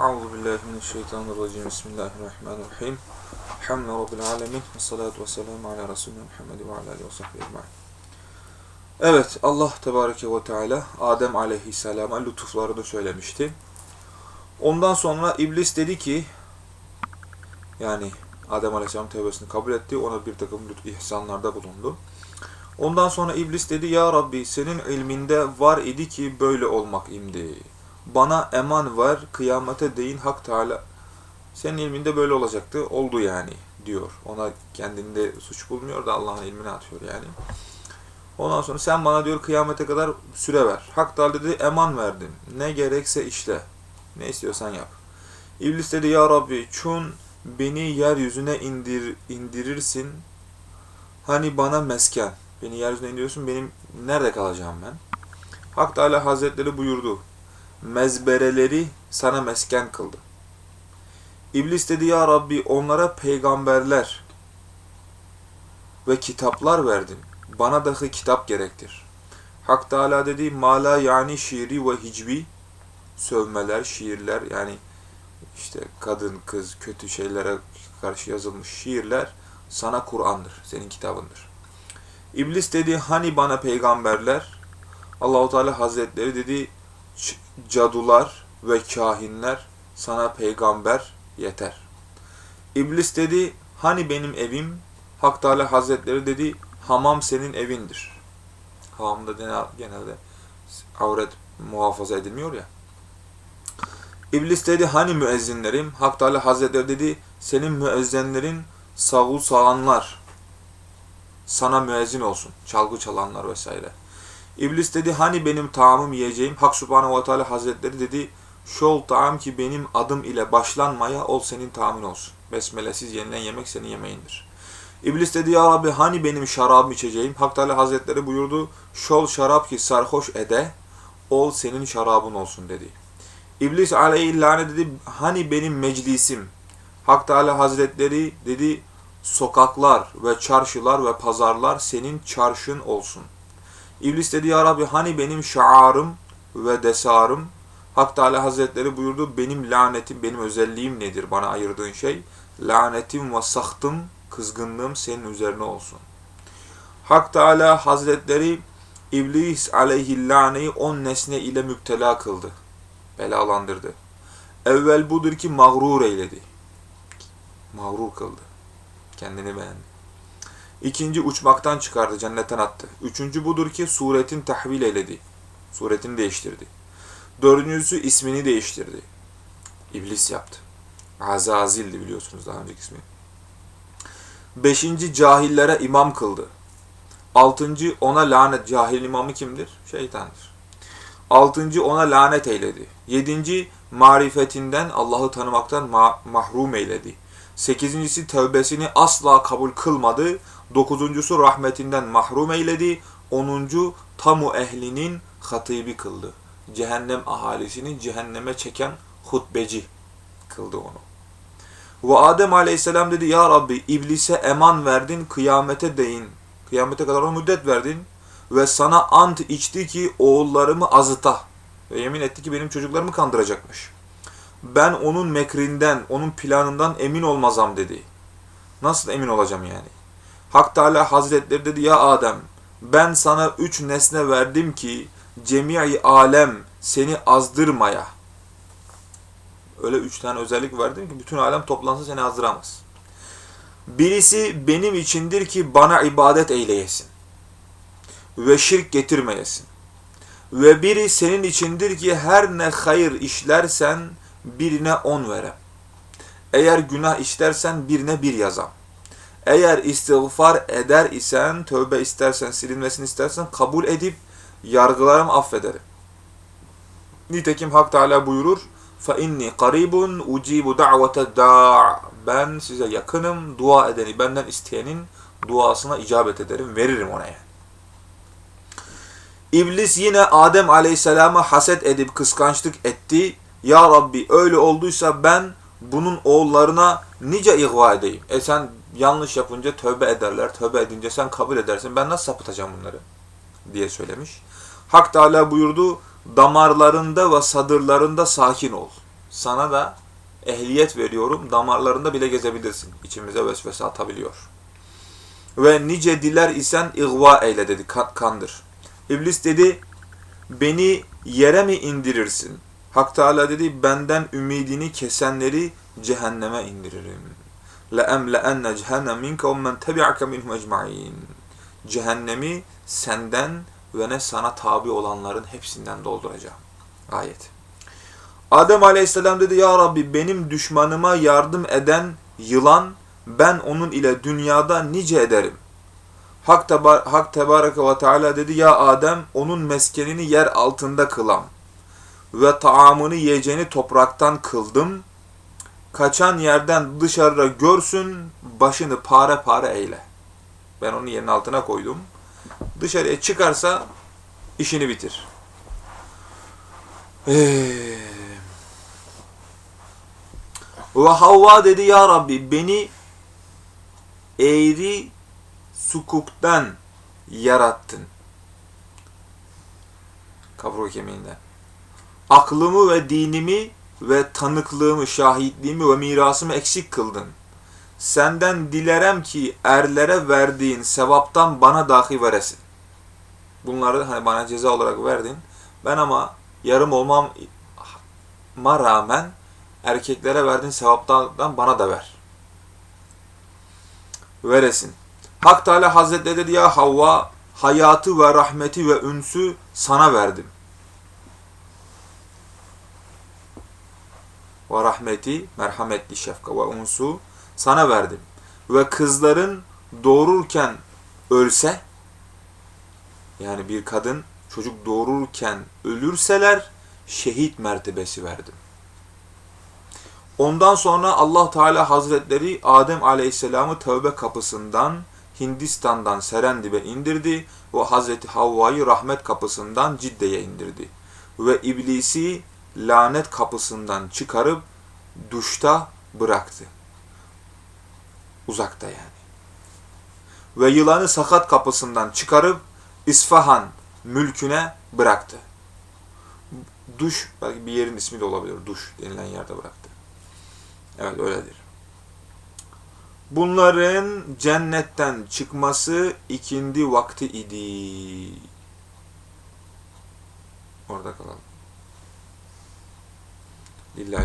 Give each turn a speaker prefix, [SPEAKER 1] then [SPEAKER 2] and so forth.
[SPEAKER 1] Euzu billahi mineşşeytanirracim. Bismillahirrahmanirrahim. Hamd rabbil alamin. Ve salatu vesselamü ala resulina Muhammed ve ala alihi ve sahbihi ecmaîn. Evet, Allah tebareke ve teala Adem aleyhisselama lütuflarını söylemişti. Ondan sonra iblis dedi ki yani Adem aleyhisselam tevbesini kabul etti. Ona bir takım ihsanlarda bulundu. Ondan sonra iblis dedi ya Rabbi senin ilminde var idi ki böyle olmak imdi. Bana eman ver kıyamete değin Hak Teala. Senin ilminde böyle olacaktı. Oldu yani diyor. Ona kendinde suç bulmuyor da Allah'ın ilmine atıyor yani. Ondan sonra sen bana diyor kıyamete kadar süre ver. Hak Teala dedi eman verdim. Ne gerekse işte. Ne istiyorsan yap. İblis dedi ya Rabbi çun beni yeryüzüne indir, indirirsin. Hani bana mesken. Beni yeryüzüne indiriyorsun. Benim nerede kalacağım ben? Hak Teala Hazretleri buyurdu. Mezbereleri sana mesken kıldı. İblis dedi ya Rabbi onlara peygamberler ve kitaplar verdin. Bana dahi kitap gerektir. Hak Teala dedi mala yani şiiri ve hicbi sövmeler, şiirler yani işte kadın, kız, kötü şeylere karşı yazılmış şiirler sana Kur'an'dır, senin kitabındır. İblis dedi hani bana peygamberler? Allahu Teala Hazretleri dedi cadular ve kahinler sana peygamber yeter. İblis dedi hani benim evim? Hak Teala Hazretleri dedi hamam senin evindir. Hamamda genelde avret muhafaza edilmiyor ya. İblis dedi hani müezzinlerim? Hak Teala Hazretleri dedi senin müezzinlerin savul sağanlar sana müezzin olsun. Çalgı çalanlar vesaire. İblis dedi hani benim taamım yiyeceğim? Hak Subhanahu ve Teala Hazretleri dedi şol taam ki benim adım ile başlanmaya ol senin taamin olsun. Besmelesiz yenilen yemek senin yemeğindir. İblis dedi ya Rabbi hani benim şarabım içeceğim? Hak Teala Hazretleri buyurdu şol şarap ki sarhoş ede ol senin şarabın olsun dedi. İblis aleyhi lanet dedi hani benim meclisim? Hak Teala Hazretleri dedi sokaklar ve çarşılar ve pazarlar senin çarşın olsun. İblis dedi ya Rabbi hani benim şaarım ve desarım? Hak Teala Hazretleri buyurdu benim lanetim, benim özelliğim nedir bana ayırdığın şey? Lanetim ve sahtım, kızgınlığım senin üzerine olsun. Hak Teala Hazretleri İblis aleyhillaneyi on nesne ile müptela kıldı. Belalandırdı. Evvel budur ki mağrur eyledi. Mağrur kıldı. Kendini beğendi. İkinci uçmaktan çıkardı, cennetten attı. Üçüncü budur ki suretin tahvil eyledi. Suretini değiştirdi. Dördüncüsü ismini değiştirdi. İblis yaptı. Azazil'di biliyorsunuz daha önceki ismi. Beşinci cahillere imam kıldı. Altıncı ona lanet. Cahil imamı kimdir? Şeytandır. Altıncı ona lanet eyledi. Yedinci marifetinden Allah'ı tanımaktan ma mahrum eyledi. Sekizincisi tövbesini asla kabul kılmadı. Dokuzuncusu rahmetinden mahrum eyledi. Onuncu tamu ehlinin hatibi kıldı. Cehennem ahalisini cehenneme çeken hutbeci kıldı onu. Ve Adem aleyhisselam dedi ya Rabbi iblise eman verdin kıyamete değin. Kıyamete kadar o müddet verdin. Ve sana ant içti ki oğullarımı azıta. Ve yemin etti ki benim çocuklarımı kandıracakmış. Ben onun mekrinden, onun planından emin olmazam dedi. Nasıl emin olacağım yani? Hak Teala Hazretleri dedi ya Adem ben sana üç nesne verdim ki cemii alem seni azdırmaya. Öyle üç tane özellik verdim ki bütün alem toplansa seni azdıramaz. Birisi benim içindir ki bana ibadet eyleyesin. Ve şirk getirmeyesin. Ve biri senin içindir ki her ne hayır işlersen birine on verem. Eğer günah işlersen birine bir yazam. Eğer istiğfar eder isen, tövbe istersen, silinmesini istersen kabul edip yargılarım affederim. Nitekim Hak Teala buyurur, فَاِنِّي قَرِيبٌ اُجِيبُ دَعْوَةَ دَاعٍ Ben size yakınım, dua edeni, benden isteyenin duasına icabet ederim, veririm ona yani. İblis yine Adem Aleyhisselam'a haset edip kıskançlık etti. Ya Rabbi öyle olduysa ben bunun oğullarına nice ihva edeyim. E sen yanlış yapınca tövbe ederler. Tövbe edince sen kabul edersin. Ben nasıl sapıtacağım bunları? diye söylemiş. Hak Teala buyurdu damarlarında ve sadırlarında sakin ol. Sana da ehliyet veriyorum. Damarlarında bile gezebilirsin. İçimize vesvese atabiliyor. Ve nice diler isen ihva eyle dedi. kan- Kandır. İblis dedi beni yere mi indirirsin? Hak Teala dedi benden ümidini kesenleri cehenneme indiririm. La emle enne cehennem minke men tebi'ake minhum ecmaîn. Cehennemi senden ve ne sana tabi olanların hepsinden dolduracağım. Ayet. Adem Aleyhisselam dedi ya Rabbi benim düşmanıma yardım eden yılan ben onun ile dünyada nice ederim. Hak, teba Hak Tebareke ve Teala dedi ya Adem onun meskenini yer altında kılam ve taamını yiyeceğini topraktan kıldım. Kaçan yerden dışarıda görsün başını pare pare eyle. Ben onu yerin altına koydum. Dışarıya çıkarsa işini bitir. Eee ve Havva dedi ya Rabbi beni eğri sukuptan yarattın. Kaburga kemiğinden. Aklımı ve dinimi ve tanıklığımı, şahitliğimi ve mirasımı eksik kıldın. Senden dilerem ki erlere verdiğin sevaptan bana dahi veresin. Bunları hani bana ceza olarak verdin. Ben ama yarım olmama rağmen erkeklere verdiğin sevaptan bana da ver. Veresin. Hak Teala Hazretleri dedi ya Havva hayatı ve rahmeti ve ünsü sana verdim. Ve rahmeti merhametli şefka ve unsu sana verdim. Ve kızların doğururken ölse yani bir kadın çocuk doğururken ölürseler şehit mertebesi verdim. Ondan sonra Allah Teala Hazretleri Adem Aleyhisselam'ı tövbe kapısından Hindistan'dan Serendip'e indirdi ve Hazreti Havva'yı rahmet kapısından Cidde'ye indirdi. Ve iblisi lanet kapısından çıkarıp duşta bıraktı. Uzakta yani. Ve yılanı sakat kapısından çıkarıp İsfahan mülküne bıraktı. Duş, belki bir yerin ismi de olabilir. Duş denilen yerde bıraktı. Evet öyledir. Bunların cennetten çıkması ikindi vakti idi. Orada kalalım. Lillahi